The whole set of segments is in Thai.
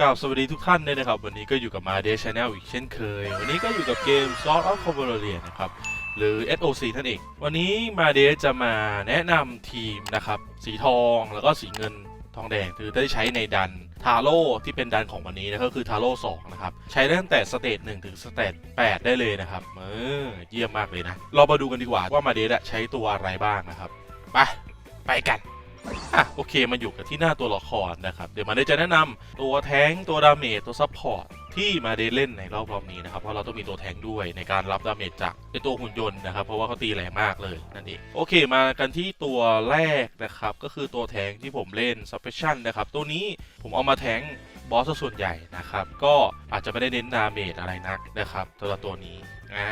กราบสวัสดีทุกท่านด้วยนะครับ วันนี้ก็อยู่กับมาเดชแนลอีกเช่นเคย วันนี้ก็อยู่กับเกม Sword of c o v a l r i a นะครับ หรือ SOC นั่นเอง วันนี้มาเดชจะมาแนะนำทีมนะครับ สีทองแล้วก็สีเงินทองแดงคือได้ใช้ในดันทาโร่ที่เป็นดันของวันนี้นะก็คือทาโร่2นะครับ ใช้ได้ตั้งแต่สเตจ1ถึงสเตจ8ได้เลยนะครับเออเยี่ยมมากเลยนะ เรามาดูกันดีกว่าว่ามาเดชใช้ตัวอะไรบ้างนะครับไปไปกัน อะโอเคมาอยู่กับที่หน้าตัวละครนะครับ เดี๋ยวมาได้จะแนะนำตัวแท้งตัวดาเมจตัวซัพพอร์ตที่มาได้เล่นในรอบรอบนี้นะครับเพราะเราต้องมีตัวแทงด้วยในการรับดาเมจจากไอตัวหุ่นยนต์นะครับเพราะว่าเขาตีแรงมากเลยนั่นเองโอเคมากันที่ตัวแรกนะครับก็คือตัวแทงที่ผมเล่น s u b เ e ชั่นนะครับตัวนี้ผมเอามาแทงบอสส่วนใหญ่นะครับก็อาจจะไม่ได้เน้นดาเมจอะไรนักนะครับตัวละตัวนี้อ่า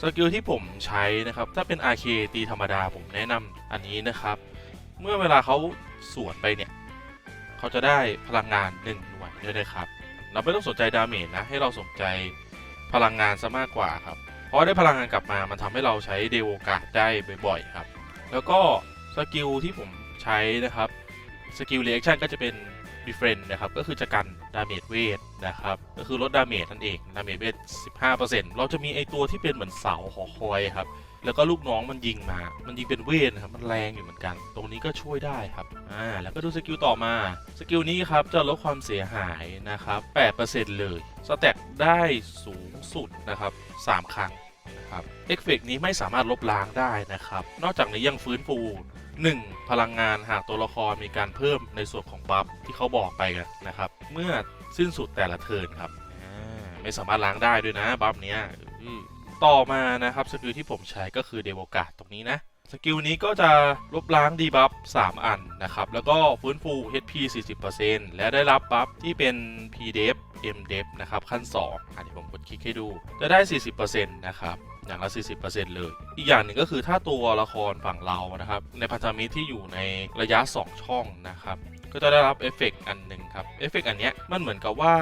สกิลที่ผมใช้นะครับถ้าเป็น RK ตีธรรมดาผมแนะนำอันนี้นะครับ เมื่อเวลาเขาสวนไปเนี่ยเขาจะได้พลังงาน1หน่วยด้วยนะครับ เราไม่ต้องสนใจดาเมจนะให้เราสนใจพลังงานซะมากกว่าครับ เพราะได้พลังงานกลับมามันทำให้เราใช้เดโวกาดได้บ่อยๆครับ แล้วก็สกิลที่ผมใช้นะครับสกิลเรีแอคชั่นก็จะเป็น befriend นะครับก็คือจะกันดาเมจเวทนะครับก็คือลดดาเมจนั่นเองดาเมจเวท15%เราจะมีไอตัวที่เป็นเหมือนเสาหอคอยครับ แล้วก็ลูกน้องมันยิงมา มันยิงเป็นเวทนะครับ มันแรงอยู่เหมือนกัน ตรงนี้ก็ช่วยได้ครับ อ่า แล้วก็ดูสกิลต่อมา สกิลนี้ครับจะลดความเสียหายนะครับ 8%เลย สแต็กได้สูงสุดนะครับ 3 ครั้งนะครับเอฟเฟกนี้ไม่สามารถลบล้างได้นะครับ นอกจากนี้ยังฟื้นฟู 1. พลังงานหากตัวละครมีการเพิ่มในส่วนของบัฟที่เขาบอกไปนะครับ เมื่อสิ้นสุดแต่ละเทิร์นครับ ไม่สามารถล้างได้ด้วยนะบัฟเนี้ย ต่อมานะครับสกิลที่ผมใช้ก็คือเดโวกาดตรงนี้นะสกิลนี้ก็จะลบล้างดีบัฟ 3 อันนะครับ แล้วก็ฟื้นฟู HP 40%และได้รับบัฟที่เป็น PDEF MDEF นะครับ ขั้น 2 อันนี้ผมกดคลิกให้ดู จะได้ 40%นะครับ อย่างละ 40%เลย อีกอย่างหนึ่งก็คือถ้าตัวละครฝั่งเรานะครับ ในพันธมิตรที่อยู่ในระยะ 2 ช่องนะครับ ก็จะได้รับเอฟเฟกต์อันหนึ่งครับ เอฟเฟกต์อันเนี้ยมันเหมือนกับว่า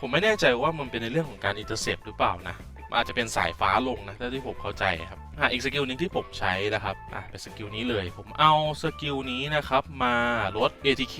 ผมไม่แน่ใจว่ามันเป็นในเรื่องของการอินเตอร์เซปหรือเปล่านะ อาจจะเป็นสายฟ้าลงนะถ้าที่ผมเข้าใจครับอะอีกสกิลหนึ่งที่ผมใช้นะครับอะเป็นสกิลนี้เลย ผมเอาสกิลนี้นะครับมาลด ATK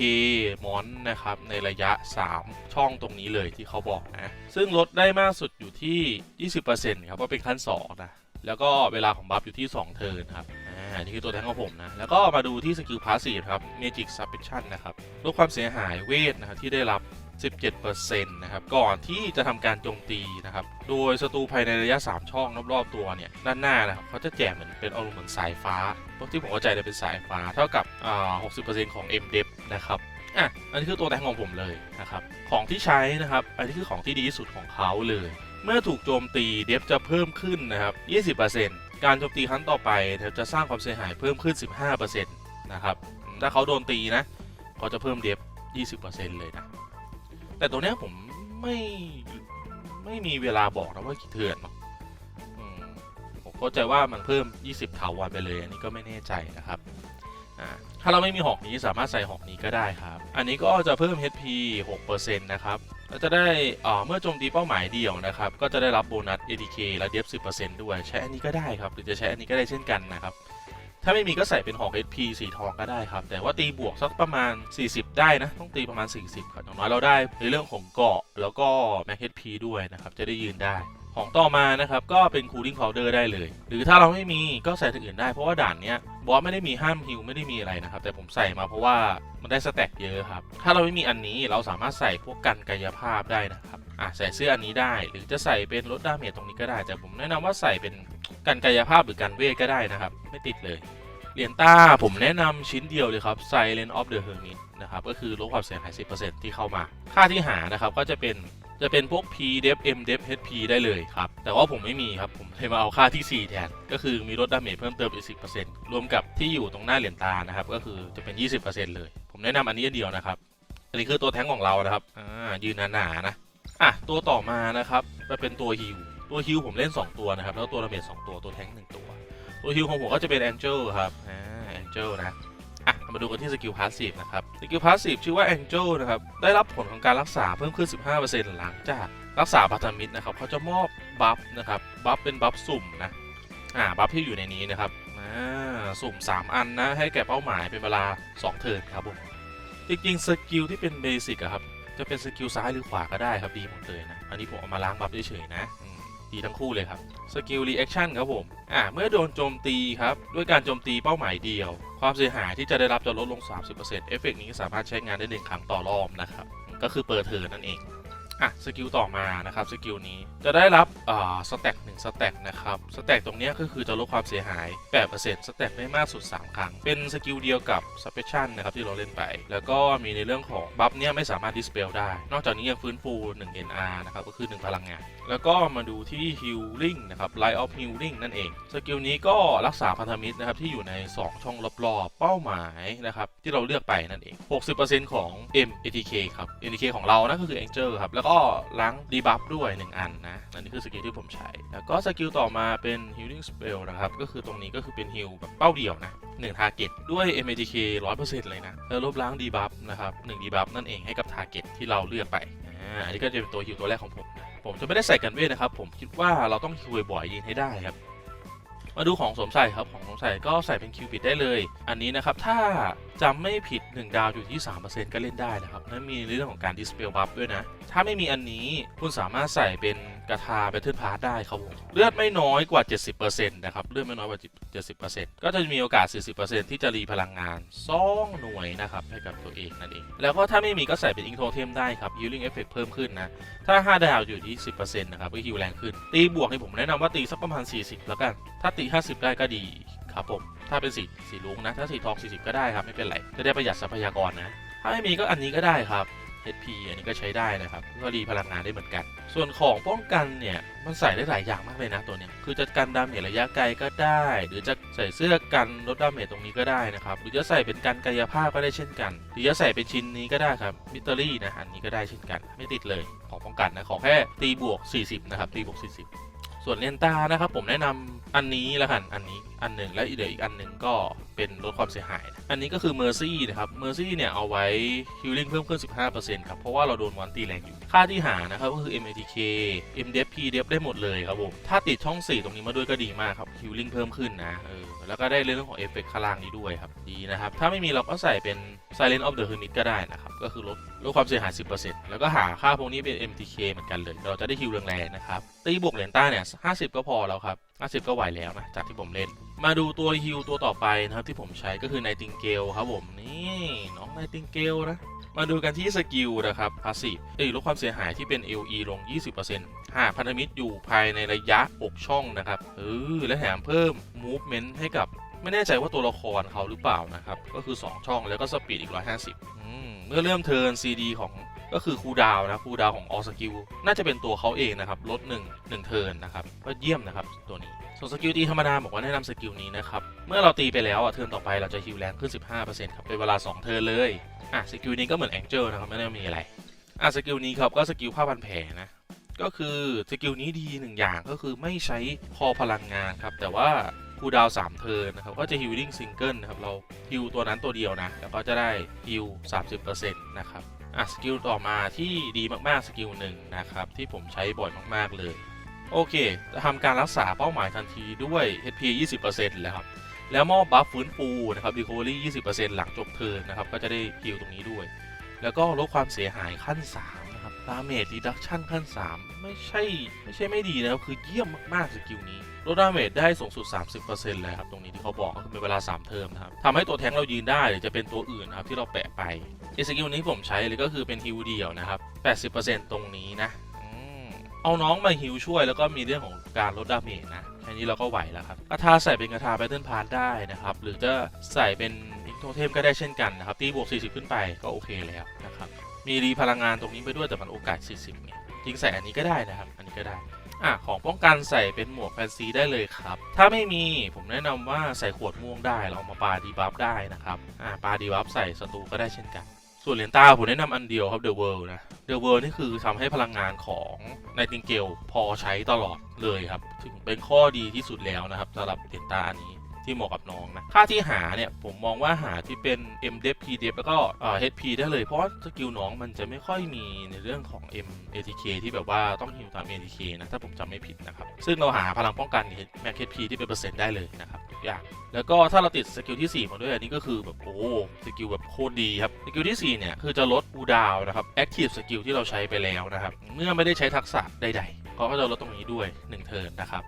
มอนนะครับในระยะ 3 ช่องตรงนี้เลยที่เขาบอกนะ ซึ่งลดได้มากสุดอยู่ที่ 20%ครับก็เป็นขั้น2นะแล้วก็เวลาของบัฟอยู่ที่ 2 เทิร์นครับอ่านี่คือตัวแทงของผมนะ แล้วก็มาดูที่สกิลพาสซีฟครับ Magic Suppression นะครับ ลดความเสียหายเวทนะครับที่ได้รับ 17%นะครับ ก่อนที่จะทำการโจมตีนะครับ โดยศัตรูภายในระยะ 3 ช่องรอบๆตัวเนี่ย ด้านหน้านะครับเขาจะแจกเหมือนเป็นอารมณ์เหมือนสายฟ้าพวกที่ผมเข้าใจเลยเป็นสายฟ้าเท่ากับอ่า60%ของ m d e p นะครับอะอันนี้คือตัวแทงของผมเลยนะครับ ของที่ใช้นะครับ อันนี้คือของที่ดีที่สุดของเขาเลย เมื่อถูกโจมตีเดฟจะเพิ่มขึ้นนะครับ 20%การโจมตีครั้งต่อไปจะสร้างความเสียหายเพิ่มขึ้น 15%นะครับ ถ้าเขาโดนตีนะเขาจะเพิ่มเดฟ20%เลยนะ แต่ตัวเนี้ยผมไม่ไม่มีเวลาบอกนะว่ากี่เทือนเนาะผมเข้าใจว่ามันเพิ่ม 20 ถาวันไปเลย อันนี้ก็ไม่แน่ใจนะครับ ถ้าเราไม่มีหอกนี้สามารถใส่หอกนี้ก็ได้ครับ อันนี้ก็จะเพิ่ม HP 6%นะครับแล้วจะได้เมื่อโจมตีเป้าหมายเดียวนะครับ ก็จะได้รับโบนัส ATK และเดฟ10%ด้วย ใช้อันนี้ก็ได้ครับ หรือจะใช้อันนี้ก็ได้เช่นกันนะครับ ถ้าไม่มีก็ใส่เป็นหอก HP สีทองก็ได้ครับ แต่ว่าตีบวกสักประมาณ 40 ได้นะ ต้องตีประมาณ 40ครับอย่างน้อยเราได้ในเรื่องของเกาะ แล้วก็ Max HP ด้วยนะครับ จะได้ยืนได้ของต่อมานะครับก็เป็น cooling powder ได้เลย หรือถ้าเราไม่มีก็ใส่ถึงอื่นได้เพราะว่าด่านเนี้ยบอสไม่ได้มีห้ามฮิลไม่ได้มีอะไรนะครับ แต่ผมใส่มาเพราะว่ามันได้สแต็กเยอะครับ ถ้าเราไม่มีอันนี้เราสามารถใส่พวกกันกายภาพได้นะครับ อะใส่เสื้ออันนี้ได้ หรือจะใส่เป็นลดดาเมจตรงนี้ก็ได้ แต่ผมแนะนำว่าใส่เป็นกันกายภาพหรือกันเวทก็ได้นะครับ ไม่ติดเลยเหรียญต้าผมแนะนำชิ้นเดียวเลยครับ Silent of the Hermit นะครับก็คือลดความเสียหาย 10%ที่เข้ามา ค่าที่หานะครับก็จะเป็นจะเป็นพวก P def M def HP ได้เลยครับ แต่ว่าผมไม่มีครับ ผมเลยมาเอาค่าที่ 4 แทน ก็คือมีลดดาเมจเพิ่มเติมอีก 10%รวมกับที่อยู่ตรงหน้าเหรียญตานะครับ ก็คือจะเป็น 20%เลย ผมแนะนำอันนี้เดียวนะครับ อันนี้คือตัวแท้งของเรานะครับ อ่า ยืนหนาๆนะ อะตัวต่อมานะครับจะเป็นตัวฮิลตัวฮิลผมเล่น 2 ตัวนะครับ แล้วตัวดาเมจ2ตัวตัวแท้ง1ตัว ตัวฮิลของผมก็จะเป็น Angel ครับอ่า Angel นะอะมาดูกันที่สกิลพาสซีฟนะครับสกิลพาสซีฟชื่อว่า Angel นะครับได้รับผลของการรักษาเพิ่มขึ้น 15%หลังจากรักษาพันธมิตรนะครับเขาจะมอบบัฟนะครับบัฟเป็นบัฟสุ่มนะอ่าบัฟที่อยู่ในนี้นะครับอ่าสุ่ม 3 อันนะให้แก่เป้าหมายเป็นเวลา 2 เทิร์นครับผมจริงๆสกิลที่เป็นเบสิกอะครับ จะเป็นสกิลซ้ายหรือขวาก็ได้ครับดีหมดเลยนะ อันนี้ผมเอามาล้างบัฟเฉยๆนะดีทั้งคู่เลยครับสกิลรีแอคชั่นครับผมอ่าเมื่อโดนโจมตีครับ ด้วยการโจมตีเป้าหมายเดียว ความเสียหายที่จะได้รับจะลดลง 30%เอฟเฟกต์นี้สามารถใช้งานได้หนึ่งครั้งต่อรอบนะครับ ก็คือเปิดเทิร์นนั่นเอง อะสกิลต่อมานะครับสกิลนี้จะได้รับอ่าสแต็กหนึ่งสแต็กนะครับสแต็กตรงนี้ก็คือจะลดความเสียหาย8%สแต็กได้มากสุด 3 ครั้ง เป็นสกิลเดียวกับสเปเชียลนะครับที่เราเล่นไป แล้วก็มีในเรื่องของบัฟเนี้ยไม่สามารถดิสเปลได้ นอกจากนี้ยังฟื้นฟู 1 NR นะครับก็คือ 1 พลังงาน แล้วก็มาดูที่ Healing นะครับ Light of Healing นั่นเอง สกิลนี้ก็รักษาพันธมิตรนะครับที่อยู่ใน 2 ช่องรอบๆ เป้าหมายนะครับที่เราเลือกไปนั่นเอง 60%ของ MATK ครับ atk ของเรานะก็คือ Angel ครับ แล้วก็ล้างดีบัฟด้วย 1 อันนะ อันนี้คือสกิลที่ผมใช้ แล้วก็สกิลต่อมาเป็น Healing Spell นะครับ ก็คือตรงนี้ก็คือเป็น Heal แบบเป้าเดียวนะ1 Target ด้วย MATK 100%เลยนะแล้วลบล้างดีบัฟนะครับ1ดีบัฟนั่นเองให้กับ Target ที่เราเลือกไปอ่าอันนี้ก็จะเป็นตัวฮิวตัวแรกของผมนะ ผมจะไม่ได้ใส่กันเวทนะครับ ผมคิดว่าเราต้องคิวบ่อยยิงให้ได้ครับ มาดูของสวมใส่ครับของสวมใส่ก็ใส่เป็นคิวปิดได้เลย อันนี้นะครับ ถ้าจำไม่ผิด 1 ดาวอยู่ที่ 3%ก็เล่นได้นะครับนั่นมีเรื่องของการดิสเปลบัฟด้วยนะ ถ้าไม่มีอันนี้คุณสามารถใส่เป็น กระทาแบทเทิลพาร์ได้ครับผมเลือดไม่น้อยกว่า 70%นะครับเลือดไม่น้อยกว่า 70%ก็จะมีโอกาส 40%ที่จะรีพลังงาน2หน่วยนะครับให้กับตัวเองนั่นเอง แล้วก็ถ้าไม่มีก็ใส่เป็นอิงโทเทมได้ครับ healing effect เพิ่มขึ้นนะ ถ้า 5 ดาวอยู่ที่ 10%นะครับก็ฮิวแรงขึ้น ตีบวกนี่ผมแนะนำว่าตีสักประมาณ 40 แล้วกัน ถ้าตี 50 ได้ก็ดีครับผมถ้าเป็นสีสีลุงนะถ้าสีทอง 40 ก็ได้ครับไม่เป็นไรจะได้ประหยัดทรัพยากรนะถ้าไม่มีก็อันนี้ก็ได้ครับ HP อันนี้ก็ใช้ได้นะครับ ก็รีพลังงานได้เหมือนกัน ส่วนของป้องกันเนี่ยมันใส่ได้หลายอย่างมากเลยนะตัวเนี้ยคือจะกันดาเมจระยะไกลก็ได้ หรือจะใส่เสื้อกันลดดาเมจตรงนี้ก็ได้นะครับหรือจะใส่เป็นกันกายภาพก็ได้เช่นกัน หรือจะใส่เป็นชิ้นนี้ก็ได้ครับมิเตอรี่นะอันนี้ก็ได้เช่นกัน ไม่ติดเลยของป้องกันนะขอแค่ตีบวก 40 นะครับตีบวก 40 ส่วนเลนตานะครับผมแนะนำอันนี้ล้วกันอันนี้อันหนึ่งและอีเดี๋ยวอีกอันหนึ่งก็เป็นลดความเสียหายนะอันนี้ก็คือ Mercy นะครับ Mercy เนี่ยเอาไว้ Healing เพิ่มขึ้น 15%ครับเพราะว่าเราโดนวันตีแรงอยู่ ค่าที่หานะครับก็คือ MATK MDF PDF ได้หมดเลยครับผม ถ้าติดช่อง 4 ตรงนี้มาด้วยก็ดีมากครับ Healing เพิ่มขึ้นนะเออแล้วก็ได้เรื่องของเอฟเฟกต์ข้างล่างนี้ด้วยครับดีนะครับ ถ้าไม่มีเราก็ใส่เป็น Silent of the Hermit ก็ได้นะครับ ก็คือลดลดความเสียหาย 10%แล้วก็หาค่าพวกนี้เป็น MTK เหมือนกันเลย เราจะได้ฮิวแรงๆนะครับตีบวกเหรียญต้าเนี่ย50 ก็พอแล้วครับ 50 ก็ไหวแล้วนะจากที่ผมเล่น มาดูตัวฮิวตัวต่อไปนะครับที่ผมใช้ก็คือ Nightingale ครับผมนี่น้อง Nightingale นะมาดูกันที่สกิลนะครับพาสซีฟเอ้ยลดความเสียหายที่เป็น LE ลง 20%หากพันธมิตรอยู่ภายในระยะ 6 ช่องนะครับเออและแถมเพิ่ม movement ให้กับไม่แน่ใจว่าตัวละครเขาหรือเปล่านะครับ ก็คือ 2 ช่องแล้วก็สปีดอีก 150อืมเมื่อเริ่มเทิร์น CD ของ ก็คือคูดาวนะคูดาวของออสกิลน่าจะเป็นตัวเขาเองนะครับลด1 1เทิร์นนะครับก็เยี่ยมนะครับตัวนี้ส่วนสกิลตีธรรมดาบอกว่าแนะนำสกิลนี้นะครับ เมื่อเราตีไปแล้วอะเทิร์นต่อไปเราจะฮิวแรงขึ้น 15%ครับเป็นเวลา 2 เทิร์นเลยอะสกิลนี้ก็เหมือนแองเจิลนะครับไม่ได้มีอะไรอะสกิลนี้ครับก็สกิลผ้าพันแผลนะก็คือสกิลนี้ดีหนึ่งอย่างก็คือไม่ใช้คอพลังงานครับแต่ว่าคูดาวน์3เทิร์นนะครับก็จะฮิลลิ่งซิงเกิลนะครับเราฮิลตัวนั้นตัวเดียวนะแล้วก็จะได้ฮิล30%นะครับ อะสกิลต่อมาที่ดีมากๆสกิลหนึ่งนะครับที่ผมใช้บ่อยมากๆเลย โอเคจะทำการรักษาเป้าหมายทันทีด้วย HP 20%แล้วครับแล้วมอบบัฟฟื้นฟูนะครับ Recovery 20%หลังจบเทิร์นนะครับ ก็จะได้ฮิลตรงนี้ด้วย แล้วก็ลดความเสียหายขั้น 3 นะครับ Damage Reduction ขั้น 3 ไม่ใช่ ไม่ใช่ไม่ดีนะครับ คือเยี่ยมมาก ๆ สกิลนี้ ลดดาเมจได้สูงสุด 30%เลยครับตรงนี้ที่เขาบอกก็คือเป็นเวลา 3 เทอมนะครับทำให้ตัวแทงเรายืนได้หรือจะเป็นตัวอื่นนะครับที่เราแปะไปอีกสกิลนี้ผมใช้เลยก็คือเป็นฮิวเดียวนะครับ 80%ตรงนี้นะอืมเอาน้องมาฮิวช่วยแล้วก็มีเรื่องของการลดดาเมจนะแค่นี้เราก็ไหวแล้วครับกระทาใส่เป็นกระทาแบทเทิลพาร์ได้นะครับหรือจะใส่เป็นอิงโทเทมก็ได้เช่นกันนะครับตีบวก 40 ขึ้นไปก็โอเคแล้วนะครับมีรีพลังงานตรงนี้ไปด้วยแต่มันโอกาส 40ไงจริงใส่อันนี้ก็ได้นะครับ อันนี้ก็ได้ อะของป้องกันใส่เป็นหมวกแฟนซีได้เลยครับ ถ้าไม่มีผมแนะนำว่าใส่ขวดม่วงได้เราเอามาปาดีบัฟได้นะครับอ่าปาดีบัฟใส่ศัตรูก็ได้เช่นกัน ส่วนเหรียญตาผมแนะนำอันเดียวครับเดอะเวิลด์นะเดอะเวิลด์นี่คือทำให้พลังงานของไนติงเกลพอใช้ตลอดเลยครับ ถึงเป็นข้อดีที่สุดแล้วนะครับสำหรับเหรียญตาอันนี้ ที่เหมาะกับน้องนะ ค่าที่หาเนี่ยผมมองว่าหาที่เป็น MDF PDF แล้วก็เอ่อ HP ได้เลยเพราะสกิลน้องมันจะไม่ค่อยมีในเรื่องของ MATK ที่แบบว่าต้องฮิวตาม ATK นะถ้าผมจำไม่ผิดนะครับ ซึ่งเราหาพลังป้องกันแม็ก HP ที่เป็นเปอร์เซ็นต์ได้เลยนะครับทุกอย่างแล้วก็ถ้าเราติดสกิลที่ 4 มาด้วยอันนี้ก็คือแบบโอ้สกิลแบบโคตรดีครับสกิลที่ 4 เนี่ย คือจะลดคูดาวน์นะครับแอคทีฟสกิลที่เราใช้ไปแล้วนะครับ เมื่อไม่ได้ใช้ทักษะใดๆก็จะลดตรงนี้ด้วย 1 เทิร์นนะครับ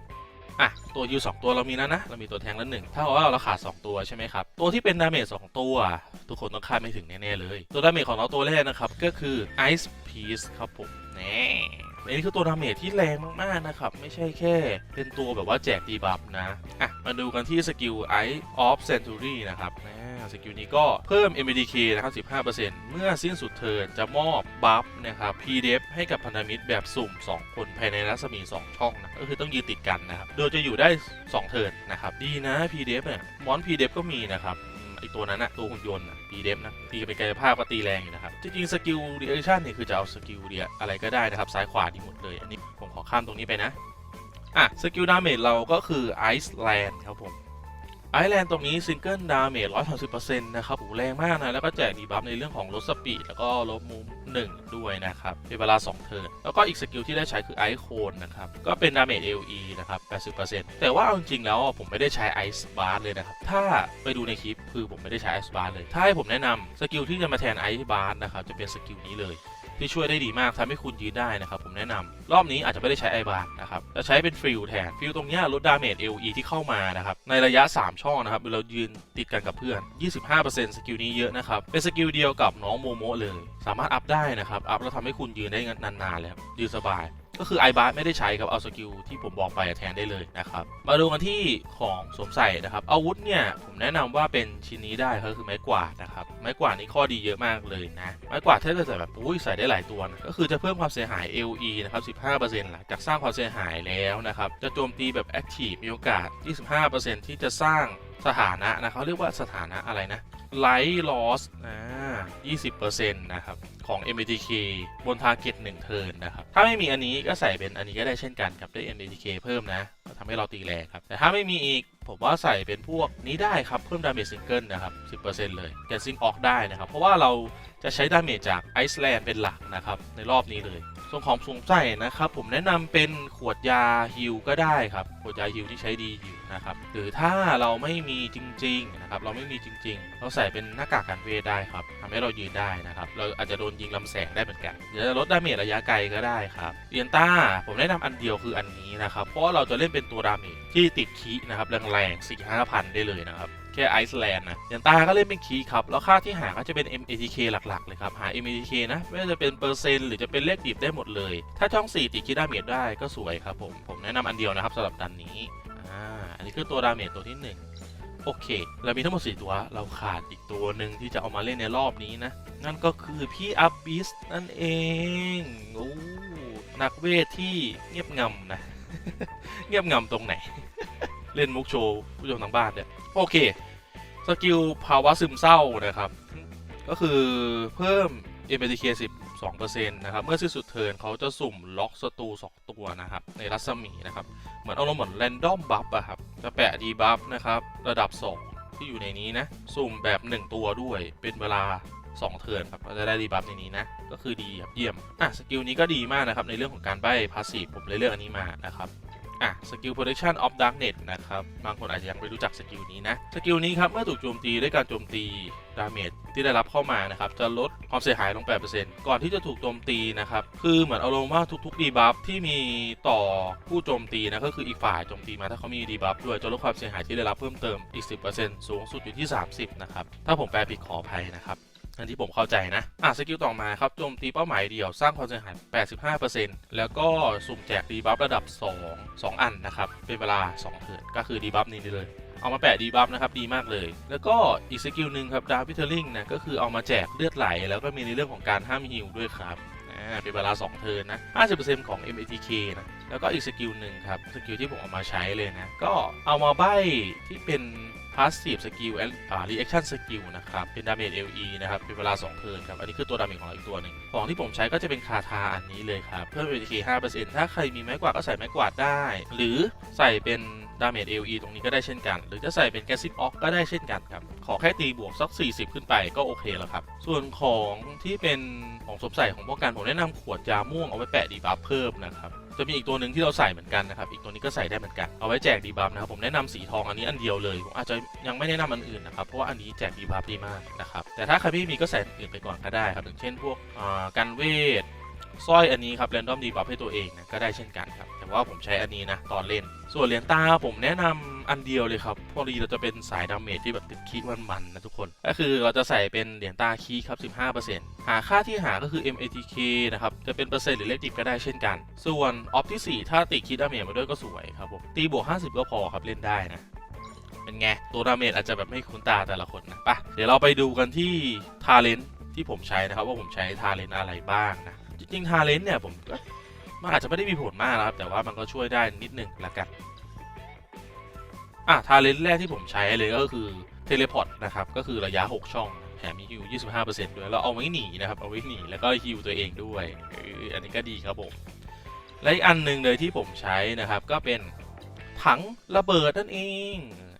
อะตัวยูสองตัวเรามีแล้วนะ เรามีตัวแทงแล้วหนึ่งถ้าว่าเราขาด2ตัวใช่ไหมครับ ตัวที่เป็นดาเมจ2ตัว ทุกคนต้องคาดไม่ถึงแน่ๆเลย ตัวดาเมจของเราตัวแรกนะครับ ก็คือ Ice Piece ครับผมแน่ อันนี้คือตัวดาเมจที่แรงมากๆนะครับ ไม่ใช่แค่เป็นตัวแบบว่าแจกดีบัฟนะ อะ มาดูกันที่สกิล Ice of Century นะครับน่สกิลนี้ก็เพิ่ม MDK นะครับ 15%เมื่อสิ้นสุดเทิร์นจะมอบบัฟนะครับ PDF ให้กับพันธมิตรแบบสุ่ม 2 คนภายในรัศมี 2 ช่องนะ ก็คือต้องยืนติดกันนะครับ โดยจะอยู่ได้ 2 เทิร์นนะครับ ดีนะ PDF เนี่ยมอน PDF ก็มีนะครับ ไอตัวนั้นอะตัวหุ่นยนต์อะตีเดฟนะตีเป็นกายภาพก็ตีแรงอยู่นะครับ จริงๆสกิลเรีแอคชั่นเนี่ยคือจะเอาสกิลเดียอะไรก็ได้นะครับ ซ้ายขวาดีหมดเลย อันนี้ผมขอข้ามตรงนี้ไปนะอะสกิลดาเมจเราก็คือไอซ์แลนด์ครับผม ไอแลนด์ตรงนี้ซิงเกิลดาเมจ130%นต์นะครับโอ้โหแรงมากนะ แล้วก็แจกดีบัฟในเรื่องของลดสปีด แล้วก็ลบมุม1ด้วยนะครับเป็นเวลา2เทิร์น แล้วก็อีกสกิลที่ได้ใช้คือไอโคนนะครับ ก็เป็นดาเมจ AOE นะครับ80%แต่ว่าเอาจริงๆแล้วผมไม่ได้ใช้ไอซ์บาร์เลยนะครับ ถ้าไปดูในคลิปคือผมไม่ได้ใช้ไอซ์บาร์เลย ถ้าให้ผมแนะนำสกิลที่จะมาแทนไอซ์บาร์นะครับจะเป็นสกิลนี้เลย ที่ช่วยได้ดีมากทำให้คุณยืนได้นะครับผมแนะนำรอบนี้อาจจะไม่ได้ใช้ไอบาร์นะครับจะใช้เป็นฟิลแทนฟิลตรงเนี้ยลดดาเมจ LE ที่เข้ามานะครับในระยะ 3 ช่องนะครับเรายืนติดกันกับเพื่อน 25%สกิลนี้เยอะนะครับเป็นสกิลเดียวกับน้องโมโมเลย สามารถอัพได้นะครับอัพแล้วทำให้คุณยืนได้นานๆแล้วยืนสบาย ก็คือไอบาร์ไม่ได้ใช้ครับเอาสกิลที่ผมบอกไปแทนได้เลยนะครับ มาดูกันที่ของสวมใส่นะครับ อาวุธเนี่ยผมแนะนำว่าเป็นชิ้นนี้ได้ก็คือไม้กวาดนะครับ ไม้กวาดนี่ข้อดีเยอะมากเลยนะ ไม้กวาดถ้าเกิดใส่แบบอุ้ยใส่ได้หลายตัวนะก็คือจะเพิ่มความเสียหาย LE นะครับ 15%หลังจากสร้างความเสียหายแล้วนะครับ จะโจมตีแบบ Active มีโอกาส 25%ที่จะสร้างสถานะนะเขาเรียกว่าสถานะอะไรนะ Light Loss อ่า20%นะครับ ของ MBTK บน Target 1 เทิร์นนะครับ ถ้าไม่มีอันนี้ก็ใส่เป็นอันนี้ก็ได้เช่นกันครับได้ MBTK เพิ่มนะก็ทำให้เราตีแรงครับ แต่ถ้าไม่มีอีกผมว่าใส่เป็นพวกนี้ได้ครับ เพิ่มดาเมจซิงเกิลนะครับ 10%เลยแกซิงออกได้นะครับ เพราะว่าเราจะใช้ดาเมจจากไอซ์แลนด์เป็นหลักนะครับ ในรอบนี้เลย ส่วนของสวมใส่นะครับ ผมแนะนำเป็นขวดยาฮิลก็ได้ครับ ขวดยาฮิลที่ใช้ดีอยู่นะครับ หรือถ้าเราไม่มีจริงๆนะครับ เราไม่มีจริง ๆ เราใส่เป็นหน้ากากกันเวทได้ครับทำให้เรายืนได้นะครับ เราอาจจะโดนยิงลำแสงได้เหมือนกันเดี๋ยวจะลดดาเมจระยะไกลก็ได้ครับเรียนต้าผมแนะนำอันเดียวคืออันนี้นะครับ เพราะว่าเราจะเล่นเป็นตัวดาเมจที่ติดคีนะครับแรงๆสี่ห้าพันได้เลยนะครับ ค่ไอซ์แลนด์นะอยันตาก็เล่นเป็นคีย์ครับ แล้วค่าที่หาก็จะเป็น MATK หลักๆเลยครับ หา MATK นะไม่ว่าจะเป็นเปอร์เซ็นต์หรือจะเป็นเลขดิบได้หมดเลย ถ้าช่อง 4 ติดคีย์ดาเมจได้ก็สวยครับผม ผมแนะนำอันเดียวนะครับสำหรับดันนี้อ่าอันนี้คือตัวดาเมจตัวที่ 1 โอเค เรามีทั้งหมด 4 ตัว เราขาดอีกตัวหนึ่งที่จะเอามาเล่นในรอบนี้นะ นั่นก็คือพี่อัพบิสนั่นเองโอ้นักเวทที่เงียบงำนะ เงียบงำตรงไหน เล่นมุกโชว์ผู้ชมทางบ้านเนี่ยโอเค สกิลภาวะซึมเศร้านะครับ ก็คือเพิ่ม MBTK 12%นะครับ เมื่อสิ้นสุดเทิร์นเขาจะสุ่มล็อกศัตรู2ตัวนะครับ ในรัศมีนะครับ เหมือนเอาลงเหมือนแรนดอมบัฟอะครับ จะแปะดีบัฟนะครับ ระดับ 2 ที่อยู่ในนี้นะ สุ่มแบบ 1 ตัวด้วยเป็นเวลา 2 เทิร์นครับเราจะได้ดีบัฟในนี้นะ ก็คือดีครับเยี่ยม อะ สกิลนี้ก็ดีมากนะครับ ในเรื่องของการใบ้พาสซีฟผมเลยเลือกอันนี้มานะครับ อะสกิล protection of darkness นะครับ บางคนอาจจะยังไม่รู้จักสกิลนี้นะ สกิลนี้ครับ เมื่อถูกโจมตีด้วยการโจมตีดาเมจที่ได้รับเข้ามานะครับ จะลดความเสียหายลง 8%ก่อนที่จะถูกโจมตีนะครับ คือเหมือนอารมณ์ว่าทุกๆดีบัฟที่มีต่อผู้โจมตีนะก็คืออีกฝ่ายโจมตีมาถ้าเขามีดีบัฟด้วยจะลดความเสียหายที่ได้รับเพิ่มเติมอีก 10%สูงสุดอยู่ที่ 30 นะครับ ถ้าผมแปลผิดขออภัยนะครับ อันที่ผมเข้าใจนะ อะสกิลต่อมาครับโจมตีเป้าหมายเดี่ยวสร้างความเสียหาย 85%แล้วก็สุ่มแจกดีบัฟระดับ 2 2 อันนะครับ เป็นเวลา2เทิร์นก็คือดีบัฟนี้เลย เอามาแปะดีบัฟนะครับดีมากเลย แล้วก็อีกสกิลหนึ่งครับดาวิเทอร์ลิงนะก็คือเอามาแจกเลือดไหล แล้วก็มีในเรื่องของการห้ามฮิลด้วยครับเป็นเวลา 2 เทิร์นนะ 50%ของ MATK นะ แล้วก็อีกสกิลหนึ่งครับ สกิลที่ผมเอามาใช้เลยนะ ก็เอามาใบ้ที่เป็น Passive Skill อ่า Reaction Skill นะครับ เป็น Damage LE นะครับ เป็นเวลา2เทิร์นครับ อันนี้คือตัวดาเมจของเราอีกตัวหนึ่งของที่ผมใช้ก็จะเป็นคาทาอันนี้เลยครับ เพิ่ม MTK 5%ถ้าใครมีไม้กวาดก็ใส่ไม้กวาดได้ หรือใส่เป็น ดาเมจ AOE ตรงนี้ก็ได้เช่นกัน หรือจะใส่เป็นแกซิ o ออกก็ได้เช่นกันครับ ขอแค่ตีบวกสัก 40 ขึ้นไปก็โอเคแล้วครับ ส่วนของที่เป็นของสมใส่ของป้องกันผมแนะนำขวดยาม่วงเอาไว้แปะดีบัฟเพิ่มนะครับจะมีอีกตัวหนึ่งที่เราใส่เหมือนกันนะครับ อีกตัวนี้ก็ใส่ได้เหมือนกัน เอาไว้แจกดีบัฟนะครับ ผมแนะนำสีทองอันนี้อันเดียวเลย ผมอาจจะยังไม่แนะนำอันอื่นนะครับ เพราะว่าอันนี้แจกดีบัฟดีมากนะครับ แต่ถ้าใครไม่มีก็ใส่อันอื่นไปก่อนก็ได้ครับ อย่างเช่นพวกอ่ากันเวทสร้อยอันนี้ครับ r รนดอมดีบัฟให้ตัวเองนะ ก็ได้เช่นกันครับ ต่ว่าผมใช้อันนี้นะตอนเล่น ส่วนเหรียญตาผมแนะนำอันเดียวเลยครับ พอดีเราจะเป็นสายดาเมจที่แบบติดคีมันๆนะทุกคน ก็คือเราจะใส่เป็นเหรียญตาคีครับ 15%หาค่าที่หาก็คือ MATK นะครับ จะเป็นเปอร์เซ็นต์หรือเลขดิบก็ได้เช่นกัน ส่วนออฟที่ 4 ถ้าติดคีดาเมจมาด้วยก็สวยครับผมตีบวก 50 ก็พอครับเล่นได้นะเป็นไงตัวดาเมจอาจจะแบบไม่คุ้นตาแต่ละคนนะปะเดี๋ยวเราไปดูกันที่ทาเลนที่ผมใช้นะครับว่าผมใช้ทาเลนอะไรบ้างนะจริงๆทาเลนเนี่ยผม มันอาจจะไม่ได้มีผลมากนะครับ แต่ว่ามันก็ช่วยได้นิดนึงละกัน อะทาเลนแรกที่ผมใช้เลยก็คือเทเลพอร์ตนะครับ ก็คือระยะ 6 ช่องแถมมีฮิว25%ด้วยแล้วเอาไว้หนีนะครับ เอาไว้หนีแล้วก็ฮิวตัวเองด้วยอ,อันนี้ก็ดีครับผม และอีกอันหนึ่งเลยที่ผมใช้นะครับ ก็เป็นถังระเบิดนั่นเอง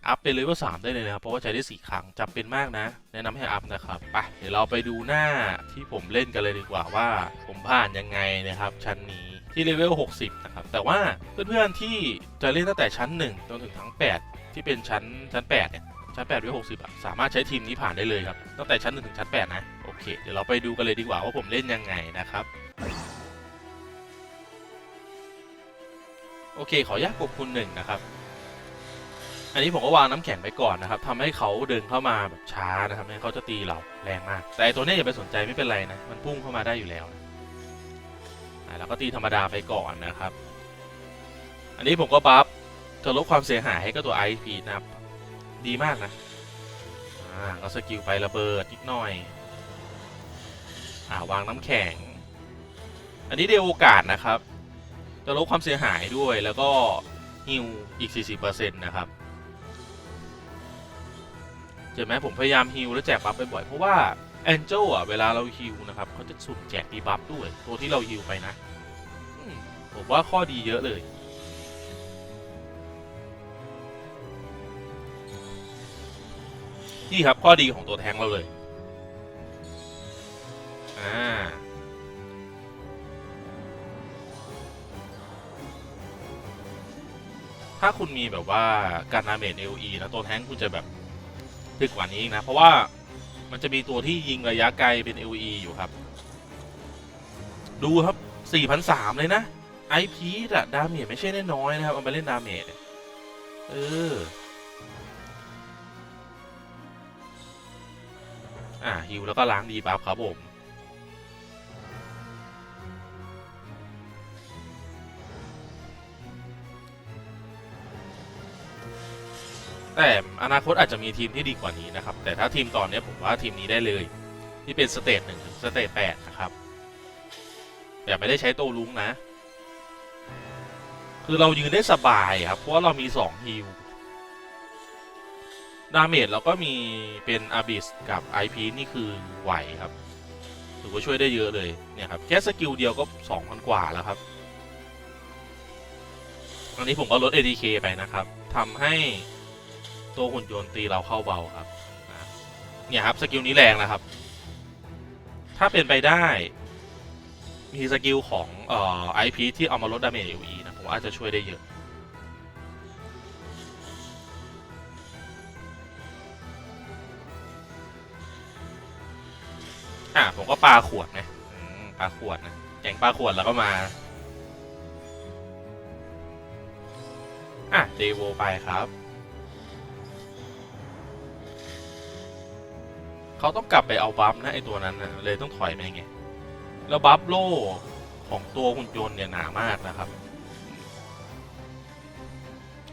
อัพเป็นเลเวล3ได้เลยนะครับ เพราะว่าใช้ได้4ครั้งจำเป็นมากนะ แนะนำให้อัพนะครับไปเดี๋ยวเราไปดูหน้าที่ผมเล่นกันเลยดีกว่าว่า ผมผ่านยังไงนะครับชั้นนี้ ที่เลเวล 60 นะครับ แต่ว่าเพื่อนๆที่จะเล่นตั้งแต่ชั้น 1 จนถึงทั้ง 8 ที่เป็นชั้นชั้น 8 เนี่ย ชั้น8ด้วย60อะสามารถใช้ทีมนี้ผ่านได้เลยครับ ตั้งแต่ชั้น 1 ถึงชั้น 8 นะ โอเค เดี๋ยวเราไปดูกันเลยดีกว่าว่าผมเล่นยังไงนะครับ โอเค ขออนุญาตกคุณหนึ่งนะครับ อันนี้ผมก็วางน้ำแข็งไปก่อนนะครับทำให้เขาเดินเข้ามาแบบช้านะครับไม่งั้นเขาจะตีเราแรงมาก แต่ตัวนี้อย่าไปสนใจไม่เป็นไรนะ มันพุ่งเข้ามาได้อยู่แล้วนะ แล้วก็ตีธรรมดาไปก่อนนะครับ อันนี้ผมก็บัฟจะลดความเสียหายให้กับตัว IP นะครับ ดีมากนะ อ่าก็สกิลไประเบิดนิดหน่อย อ่าวางน้ำแข็ง อันนี้เดวโอกาสนะครับจะลดความเสียหายด้วยแล้วก็ฮิวอีก 40%นะครับเจอไหมผมพยายามฮิวแล้วแจกบัฟบ่อยๆเพราะว่า แองเจลอะ เวลาเราฮิวนะครับเขาจะสุ่มแจกดีบัฟด้วย ตัวที่เราฮิวไปนะผมว่าข้อดีเยอะเลย นี่ครับข้อดีของตัวแทงเราเลย อ่าถ้าคุณมีแบบว่าการนาเมจ AOE นะตัวแท้งคุณจะแบบถึกกว่านี้นะ เพราะว่า มันจะมีตัวที่ยิงระยะไกลเป็น LE อยู่ครับ ดูครับ 4,300 เลยนะไอพีอะดาเมจไม่ใช่น้อยนะครับ เอาไปเล่นดาเมจเนี่ยเออ อะฮิวแล้วก็ล้างดีบัฟครับผม แต่อนาคตอาจจะมีทีมที่ดีกว่านี้นะครับ แต่ถ้าทีมตอนนี้ผมว่าทีมนี้ได้เลย ที่เป็นสเตจหนึ่งถึงสเตจแปดนะครับแต่ไม่ได้ใช้โตลุงนะ คือเรายืนได้สบายครับ เพราะว่าเรามีสองฮิลดาเมจเราก็มีเป็นอาบิสกับไอพีนี่คือไหวครับถือว่าช่วยได้เยอะเลยเนี่ยครับแค่สกิลเดียวก็2,000กว่าแล้วครับอันนี้ผมก็ลด ADK ไปนะครับทำให้ ตัวหุ่นยนต์ตีเราเข้าเบาครับเนี่ยครับสกิลนี้แรงนะครับ ถ้าเป็นไปได้ มีสกิลของเอ่อไอพีที่เอามาลดดาเมจ AOE นะผมอาจจะช่วยได้เยอะอะผมก็ปลาขวดนะปลาขวดนะแก่งปลาขวดแล้วก็มาอะเดโวไปครับ เขาต้องกลับไปเอาบัฟนะไอตัวนั้นนะเลยต้องถอยไปไง แล้วบัฟโล่ของตัวหุ่นยนต์เนี่ยหนามากนะครับ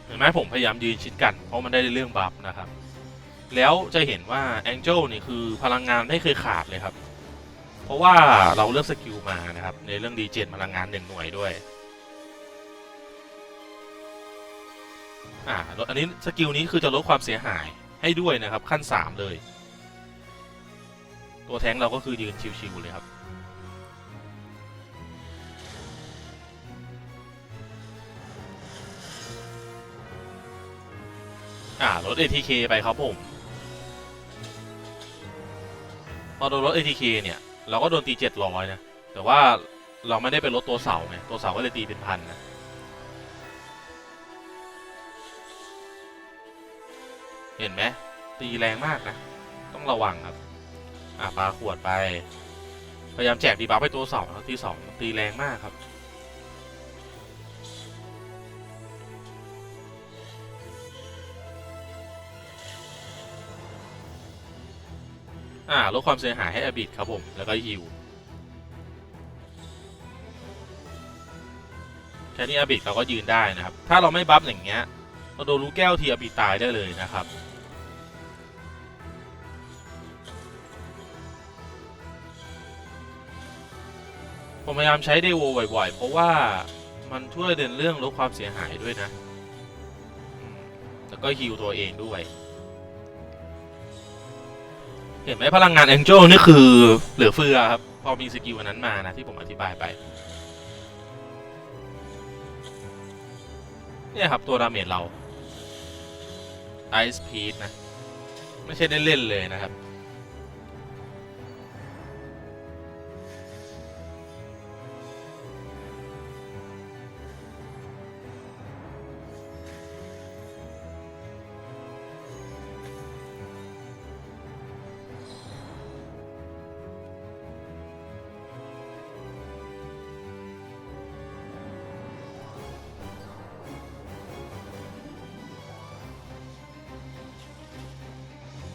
เห็นไหมผมพยายามยืนชิดกัน เพราะมันได้เรื่องบัฟนะครับ แล้วจะเห็นว่า Angel นี่คือพลังงานไม่เคยขาดเลยครับ เพราะว่าเราเลือกสกิลมานะครับ ในเรื่องดีเจนพลังงานหนึ่งหน่วยด้วยอ่าอันนี้สกิลนี้คือจะลดความเสียหายให้ด้วยนะครับขั้น 3 เลย ตัวแทงเราก็คือยืนชิวๆเลยครับ อ่าลด ATK ไปครับผม พอโดนลด ATK เนี่ย เราก็โดนตี 700 นะ แต่ว่าเราไม่ได้ไปลดตัวเสาไงตัวเสาก็เลยตีเป็นพันนะเห็นไหมตีแรงมากนะ ต้องระวังครับ อ่าปาขวดไป พยายามแจกดีบัฟไปตัวเสานะตีสองตีแรงมากครับ อ่าลดความเสียหายให้อบิดครับผม แล้วก็ฮิวแค่นี้อบิดเราก็ยืนได้นะครับ ถ้าเราไม่บัฟอย่างเงี้ยเราโดนลูกแก้วทีอบิดตายได้เลยนะครับ ผมพยายามใช้เดโวบ่อยๆ เพราะว่ามันช่วยเด่นเรื่องลดความเสียหายด้วยนะแล้วก็ฮิวตัวเองด้วย เห็นไหมพลังงานแองเจลนี่คือเหลือเฟือครับ พอมีสกิลอันนั้นมานะที่ผมอธิบายไป เนี่ยครับ ตัวดาเมจเราไอซ์พีทนะ ไม่ใช่เล่นๆเลยนะครับ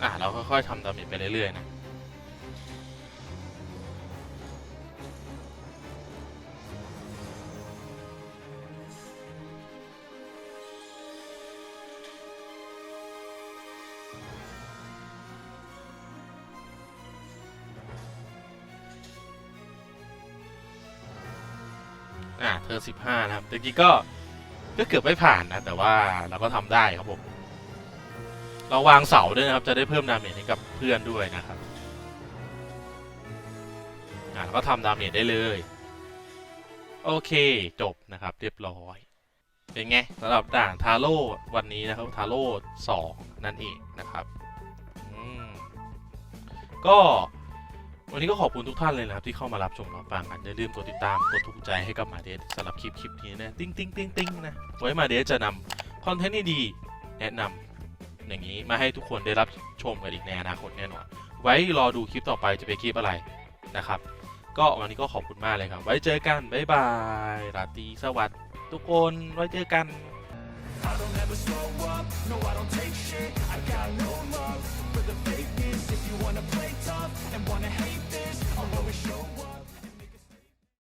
อะเราค่อยๆทำดาเมจไปเรื่อยๆนะอะเธอสิบห้านะครับต่จริงๆก็ก็เกือบไม่ผ่านนะ แต่ว่าเราก็ทำได้ครับผม เราวางเสาด้วยนะครับ จะได้เพิ่มดาเมจให้กับเพื่อนด้วยนะครับอ่าแล้วก็ทำดาเมจได้เลย โอเคจบนะครับเรียบร้อย เป็นไงสำหรับด่านทาโร่วันนี้นะครับทาโร่สองนั่นเองนะครับก็วันนี้ก็ขอบคุณทุกท่านเลยนะครับที่เข้ามารับชมรับฟังกันอย่าลืมกดติดตามกดถูกใจให้กับมาเดสสำหรับคลิปคลิปนี้นะ ติ้งติ้งติ้งติ้งนะ ไว้มาเดสจะนำคอนเทนต์ดีๆแนะนำ อย่างนี้มาให้ทุกคนได้รับชมกันอีกในอนาคตแน่นอน ไว้รอดูคลิปต่อไปจะเป็นคลิปอะไรนะครับ ก็วันนี้ก็ขอบคุณมากเลยครับ ไว้เจอกัน บ๊ายบายราตรีสวัสดิ์ทุกคนไว้เจอกัน I don't ever slow up, no I don't take shit I got no love for the fakeness If you wanna play tough and wanna